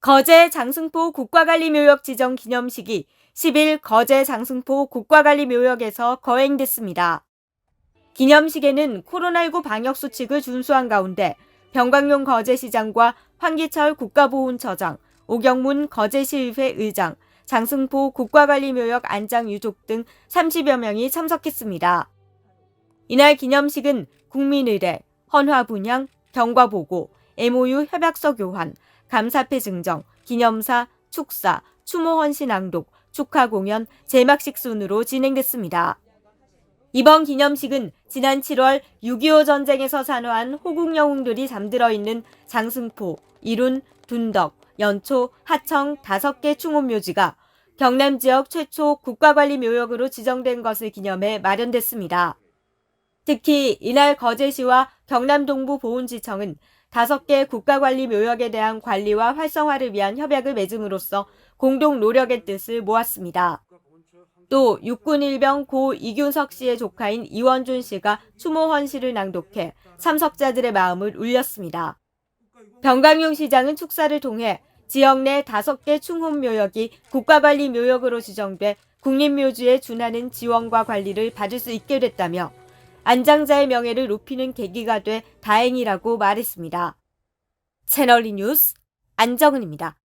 거제 장승포 국가관리묘역 지정 기념식이 10일 거제 장승포 국가관리묘역에서 거행됐습니다. 기념식에는 코로나19 방역수칙을 준수한 가운데 병광용 거제시장과 황기철 국가보훈처장, 오경문 거제시의회 의장, 장승포 국가관리묘역 안장 유족 등 30여 명이 참석했습니다. 이날 기념식은 국민의례, 헌화분향, 경과 보고, MOU 협약서 교환, 감사패 증정, 기념사, 축사, 추모헌시 낭독, 축하 공연, 제막식 순으로 진행됐습니다. 이번 기념식은 지난 7월 6.25 전쟁에서 산화한 호국 영웅들이 잠들어 있는 장승포, 이룬, 둔덕, 연초, 하청 5개 충혼묘지가 경남 지역 최초 국가관리묘역으로 지정된 것을 기념해 마련됐습니다. 특히 이날 거제시와 경남 동부 보훈지청은 5개 국가관리 묘역에 대한 관리와 활성화를 위한 협약을 맺음으로써 공동 노력의 뜻을 모았습니다. 또 육군 일병 고 이균석 씨의 조카인 이원준 씨가 추모 헌 시를 낭독해 참석자들의 마음을 울렸습니다. 병강용 시장은 축사를 통해 지역 내 5개 충혼 묘역이 국가관리 묘역으로 지정돼 국립묘지에 준하는 지원과 관리를 받을 수 있게 됐다며 안장자의 명예를 높이는 계기가 돼 다행이라고 말했습니다. 채널이 뉴스 안정은입니다.